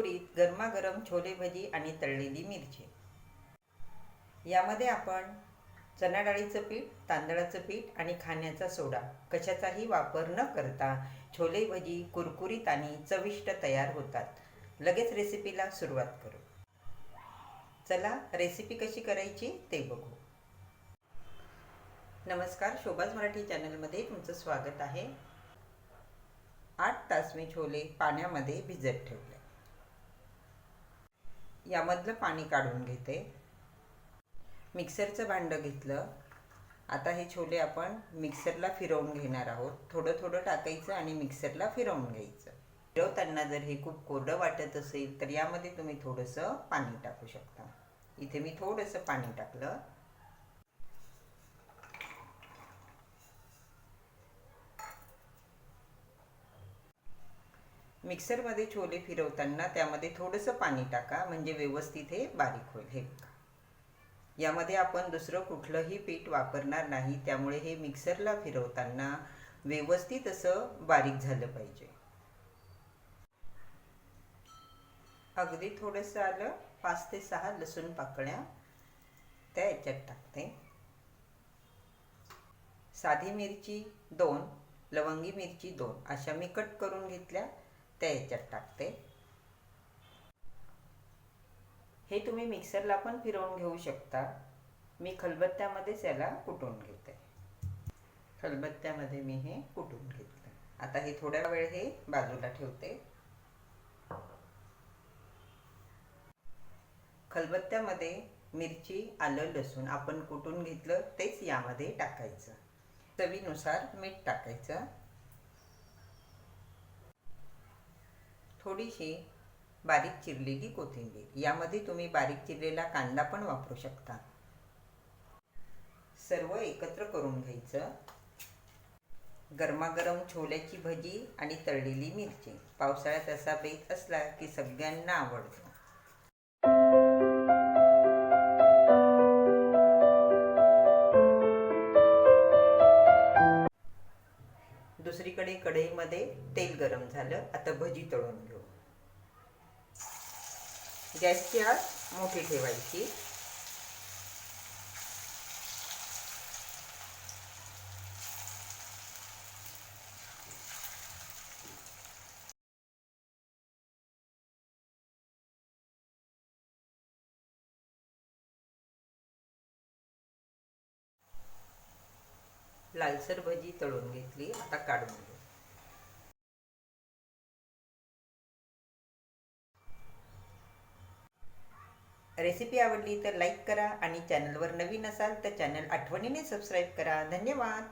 कुरकुरीत गरमागरम छोले भजी आणि तळलेली मिरची. यामध्ये आपण चणा डाळीचं पीठ तांदळाचं पीठ आणि खाण्याचा सोडा. कशाचाही वापर न करता छोले भजी कुरकुरीत आणि चविष्ट तयार होतात. लगेच रेसिपीला सुरुवात करू. चला रेसिपी कशी करायची ते बघू. नमस्कार शोभाज मराठी चॅनलमध्ये तुमचं स्वागत आहे. आठ तास मी छोले पाण्यामध्ये भिजत ठेवले. यामधलं पाणी काढून घेते. मिक्सरचं भांडं घेतलं. आता हे छोले आपण मिक्सरला फिरवून घेणार आहोत. थोडं थोडं टाकायचं आणि मिक्सरला फिरवून घ्यायचं. फिरवताना जर हे खूप कोरडं वाटत असेल तर यामध्ये तुम्ही थोडंसं पाणी टाकू शकता. इथे मी थोडंसं पाणी टाकलं. मिक्सरमध्ये छोले फिरवताना त्यामध्ये थोडंसं पाणी टाका म्हणजे व्यवस्थित हे बारीक होईल. हे यामध्ये आपण दुसरं कुठलंही पीठ वापरणार नाही त्यामुळे हे मिक्सरला फिरवताना व्यवस्थित असं बारीक झालं पाहिजे. अगदी थोडंसं आलं पाच ते सहा लसूण पाकळ्या त्या याच्यात टाकते. साधी मिरची दोन लवंगी मिरची दोन अशा मी कट करून घेतल्या. त्या ह्याच्यात टाकते. हे तुम्ही मिक्सरला पण फिरवून घेऊ शकता. मी खलबत्त्यामध्येच याला कुटून घेते. खलबत्त्यामध्ये मी हे कुटून घेतलं आता हे थोड्या वेळ हे बाजूला ठेवते. खलबत्त्यामध्ये मिरची आलं लसूण आपण कुटून घेतलं तेच यामध्ये टाकायचं. चवीनुसार मीठ टाकायचं. थोडीशी बारीक चिरलेली कोथिंबीर. यामध्ये तुम्ही बारीक चिरलेला कांदा पण वापरू शकता. सर्व एकत्र करून घ्यायचं. गरमागरम छोल्याची भजी आणि तळलेली मिरची. पावसाळ्यात असा बेत असला की सगळ्यांना आवडतो. एकीकडे कढईमध्ये तेल गरम झालं. आता भजी तळून घेऊ. गॅसची आग मोठी ठेवायची. लालसर भजी तळून घेतली आता काढून घेऊ. रेसिपी आवडली तर लाईक करा आणि चॅनलवर नवीन असाल तर चॅनल आठवणीने सबस्क्राईब करा. धन्यवाद!